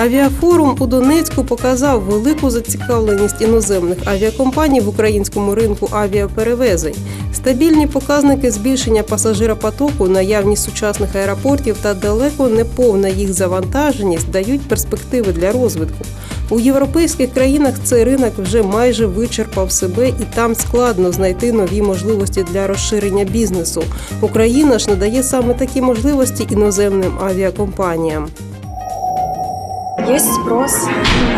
Авіафорум у Донецьку показав велику зацікавленість іноземних авіакомпаній в українському ринку авіаперевезень, стабільні показники збільшення пасажиропотоку, наявність сучасних аеропортів та далеко не повна їх завантаженість дають перспективи для розвитку. У європейських країнах цей ринок вже майже вичерпав себе, і там складно знайти нові можливості для розширення бізнесу. Україна ж надає саме такі можливості іноземним авіакомпаніям. Есть спрос,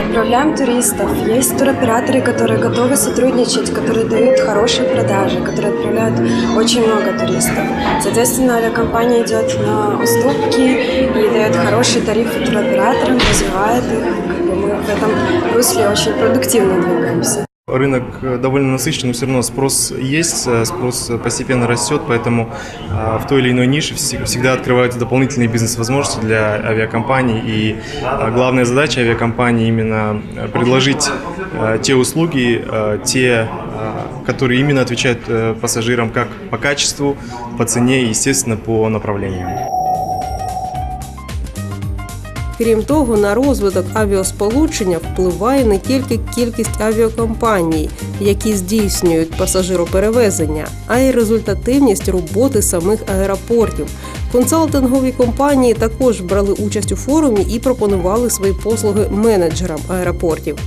отправляем туристов. Есть туроператоры, которые готовы сотрудничать, которые дают хорошие продажи, которые отправляют очень много туристов. Соответственно, авиакомпания идет на уступки и дает хорошие тарифы туроператорам, развивает их. Как бы мы в этом русле очень продуктивно двигаемся. Рынок э, довольно насыщен, но все равно спрос есть, э, спрос постепенно растет, поэтому э, в той или иной нише вс- всегда открываются дополнительные бизнес-возможности для авиакомпаний. И э, главная задача авиакомпании именно э, предложить э, те услуги, э, те, э, которые именно отвечают э, пассажирам как по качеству, по цене и, естественно, по направлениям. Крім того, на розвиток авіасполучення впливає не тільки кількість авіакомпаній, які здійснюють пасажироперевезення, а й результативність роботи самих аеропортів. Консалтингові компанії також брали участь у форумі і пропонували свої послуги менеджерам аеропортів.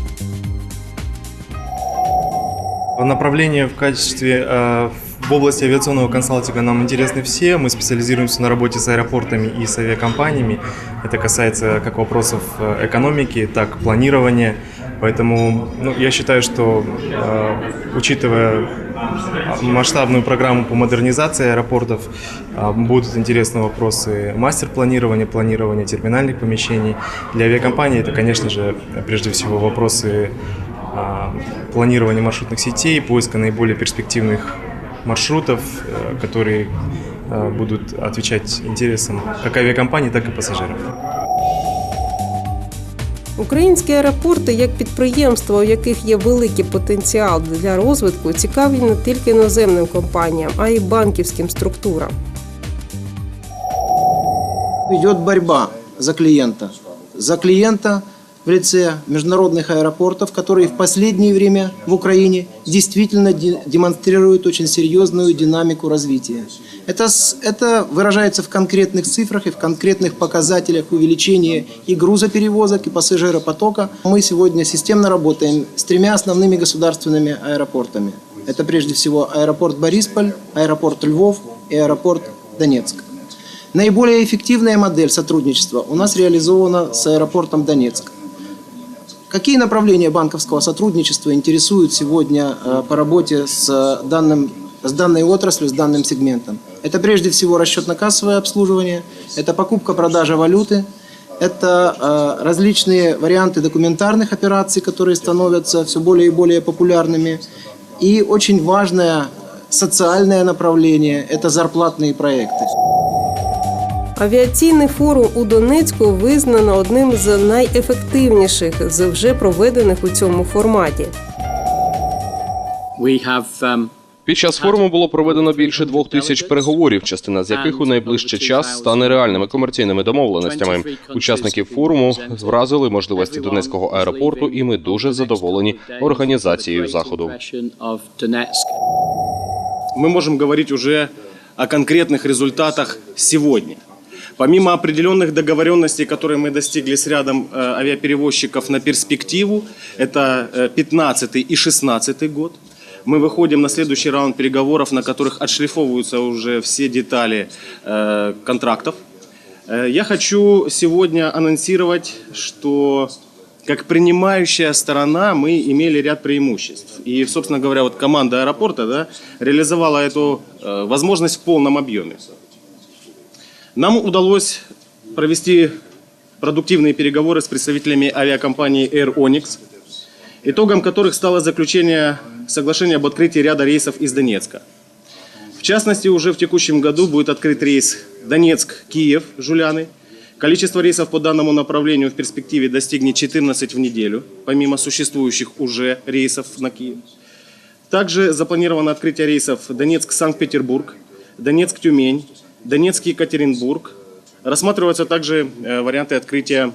Направления в качестве э, в области авиационного консалтинга нам интересны все. Мы специализируемся на работе с аэропортами и с авиакомпаниями. Это касается как вопросов э, экономики, так и планирования. Поэтому ну, я считаю, что э, учитывая масштабную программу по модернизации аэропортов, э, будут интересны вопросы мастер-планирования, планирования терминальных помещений. Для авиакомпании это, конечно же, прежде всего вопросы планирования маршрутных сетей, поиска наиболее перспективных маршрутов, э, которые э, будут отвечать интересам как авиакомпаний, так и пассажиров. Українські аеропорти як підприємства, у яких є великий потенціал для розвитку, цікаві не тільки іноземним компаніям, а й банківським структурам. Идет борьба за клиента. За клиента в лице международных аэропортов, которые в последнее время в Украине действительно де- демонстрируют очень серьезную динамику развития. Это, это выражается в конкретных цифрах и в конкретных показателях увеличения и грузоперевозок, и пассажиропотока. Мы сегодня системно работаем с тремя основными государственными аэропортами. Это прежде всего аэропорт Борисполь, аэропорт Львов и аэропорт Донецк. Наиболее эффективная модель сотрудничества у нас реализована с аэропортом Донецк. Какие направления банковского сотрудничества интересуют сегодня э, по работе с, э, данным, с данной отраслью, с данным сегментом? Это прежде всего расчетно-кассовое обслуживание, это покупка-продажа валюты, это э, различные варианты документарных операций, которые становятся все более и более популярными. И очень важное социальное направление – это зарплатные проекты. Авіаційний форум у Донецьку визнано одним з найефективніших з вже проведених у цьому форматі. We have um, Під час форуму було проведено більше двох тисяч переговорів, частина з яких у найближчий час стане реальними комерційними домовленостями. Учасників форуму вразили можливості Донецького аеропорту, і ми дуже задоволені організацією заходу. of Donetsk. мы можем говорить уже о конкретных результатах сегодня. Помимо определенных договоренностей, которые мы достигли с рядом э, авиаперевозчиков на перспективу, это э, 15 и 16 год, мы выходим на следующий раунд переговоров, на которых отшлифовываются уже все детали э, контрактов. Э, Я хочу сегодня анонсировать, что как принимающая сторона мы имели ряд преимуществ. И, собственно говоря, вот команда аэропорта да, реализовала эту э, возможность в полном объеме. Нам удалось провести продуктивные переговоры с представителями авиакомпании Air Onyx, итогом которых стало заключение соглашения об открытии ряда рейсов из Донецка. В частности, уже в текущем году будет открыт рейс Донецк-Киев, Жуляны. Количество рейсов по данному направлению в перспективе достигнет 14 в неделю, помимо существующих уже рейсов на Киев. Также запланировано открытие рейсов Донецк-Санкт-Петербург, Донецк-Тюмень, Донецк-Екатеринбург. Рассматриваются также э, варианты открытия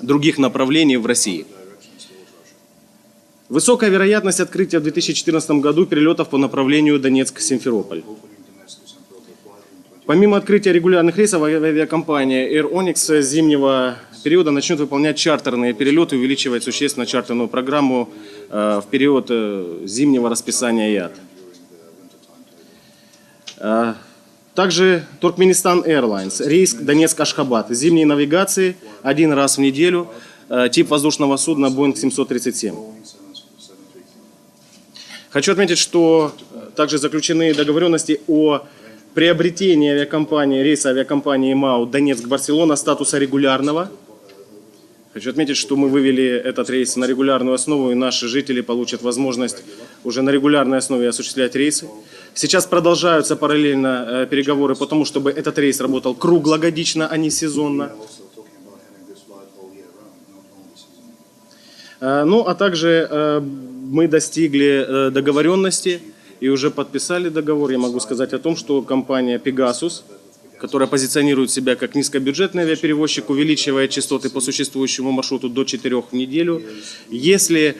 других направлений в России. Высокая вероятность открытия в 2014 году перелетов по направлению Донецк-Симферополь. Помимо открытия регулярных рейсов, авиакомпания Air Onyx с зимнего периода начнет выполнять чартерные перелеты, увеличивать существенно чартерную программу э, в период э, зимнего расписания ЯД. Также Туркменистан Airlines, рейс Донецк-Ашхабад, зимние навигации один раз в неделю, э, тип воздушного судна Boeing 737. Хочу отметить, что э, также заключены договоренности о приобретении авиакомпании, рейса авиакомпании МАУ Донецк-Барселона статуса регулярного. Хочу отметить, что мы вывели этот рейс на регулярную основу, и наши жители получат возможность уже на регулярной основе осуществлять рейсы. Сейчас продолжаются параллельно э, переговоры по тому, чтобы этот рейс работал круглогодично, а не сезонно. Э, Ну, а также э, мы достигли договоренности и уже подписали договор. Я могу сказать о том, что компания Pegasus, которая позиционирует себя как низкобюджетный авиаперевозчик, увеличивает частоты по существующему маршруту до 4 в неделю. Если,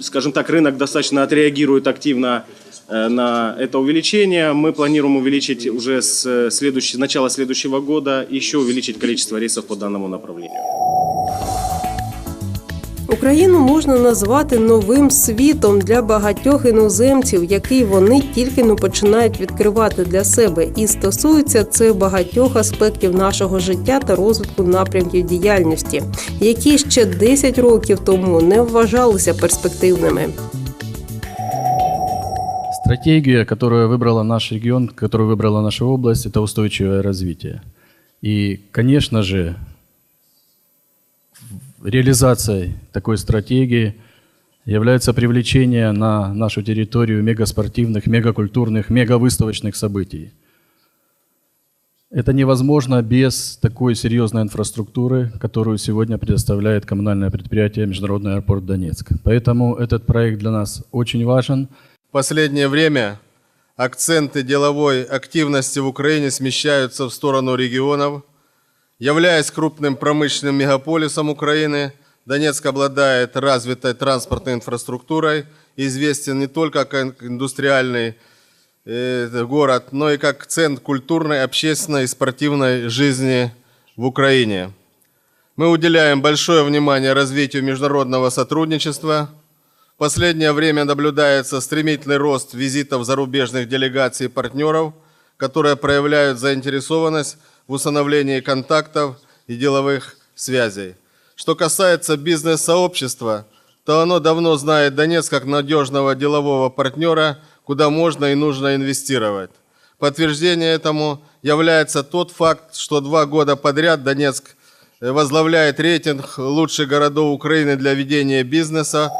скажем так, рынок достаточно отреагирует активно на это увеличение, мы планируем увеличить уже с э, следующей- с начала следующего года, еще увеличить количество рейсов по данному направлению. Україну можна назвати новим світом для багатьох іноземців, який вони тільки но починають відкривати для себе, і стосується це багатьох аспектів нашого життя та розвитку напрямків діяльності, які ще 10 років тому не вважалися перспективними. Стратегия, которую выбрала наш регион, которую выбрала наша область, это устойчивое развитие. И, конечно же, реализацией такой стратегии является привлечение на нашу территорию мегаспортивных, мегакультурных, мегавыставочных событий. Это невозможно без такой серьезной инфраструктуры, которую сегодня предоставляет коммунальное предприятие Международный аэропорт Донецк. Поэтому этот проект для нас очень важен. В последнее время акценты деловой активности в Украине смещаются в сторону регионов. Являясь крупным промышленным мегаполисом Украины, Донецк обладает развитой транспортной инфраструктурой известен не только как индустриальный э, город, но и как центр культурной, общественной и спортивной жизни в Украине. Мы уделяем большое внимание развитию международного сотрудничества. Последнее время наблюдается стремительный рост визитов зарубежных делегаций и партнеров, которые проявляют заинтересованность в установлении контактов и деловых связей. Что касается бизнес-сообщества, то оно давно знает Донецк как надежного делового партнера, куда можно и нужно инвестировать. Подтверждение этому является тот факт, что два года подряд Донецк э, возглавляет рейтинг лучших городов Украины для ведения бизнеса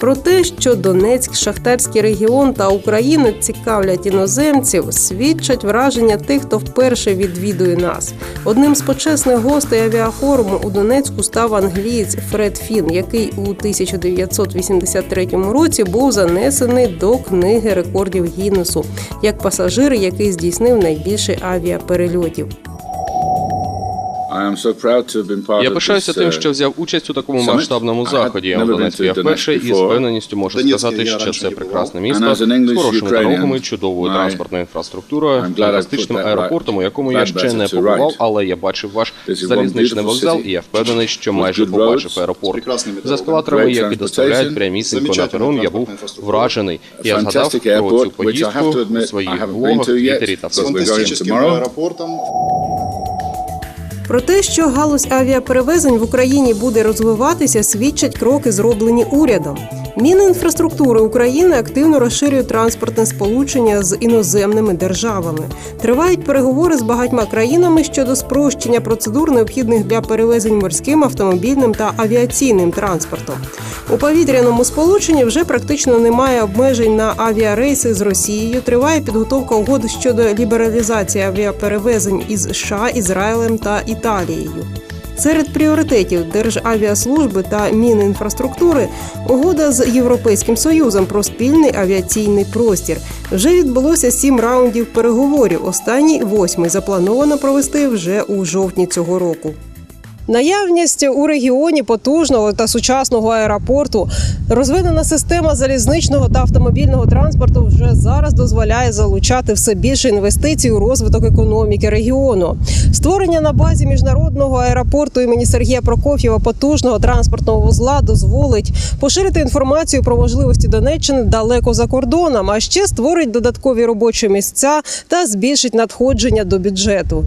Про те, що Донецьк, Шахтарський регіон та Україна цікавлять іноземців, свідчать враження тих, хто вперше відвідує нас. Одним з почесних гостей авіафоруму у Донецьку став англієць Фред Фін, який у 1983 році був занесений до книги рекордів Гіннесу як пасажир, який здійснив найбільше авіаперельотів. Я пишаюся тим, що взяв участь у такому масштабному заході. У Донецьку я вперше і з впевненістю можу сказати, що це прекрасне місто. з хорошими дорогами, чудовою транспортною інфраструктурою, фантастичним аеропортом, у якому я ще не побував, але я бачив ваш залізничний вокзал, і я впевнений, що майже побачив аеропорт. За ескалаторами, які доставляють прямісінько на перон, я був вражений. Я згадав про цю поїздку у своїх блогах, твіттері та фейсбуці. фантастическим аэропортом. Про те, що галузь авіаперевезень в Україні буде розвиватися, свідчать кроки, зроблені урядом. Мінінфраструктури України активно розширює транспортне сполучення з іноземними державами. Тривають переговори з багатьма країнами щодо спрощення процедур, необхідних для перевезень морським, автомобільним та авіаційним транспортом. У повітряному сполученні вже практично немає обмежень на авіарейси з Росією. Триває підготовка угод щодо лібералізації авіаперевезень із США, Ізраїлем та Італією. Серед пріоритетів Державіаслужби та Мінінфраструктури угода з Європейським Союзом про спільний авіаційний простір. Вже відбулося сім раундів переговорів. Останній восьмий заплановано провести вже у жовтні цього року. Наявність у регіоні потужного та сучасного аеропорту, розвинена система залізничного та автомобільного транспорту вже зараз дозволяє залучати все більше інвестицій у розвиток економіки регіону. Створення на базі міжнародного аеропорту імені Сергія Прокоф'єва потужного транспортного вузла дозволить поширити інформацію про можливості Донеччини далеко за кордоном, а ще створить додаткові робочі місця та збільшить надходження до бюджету.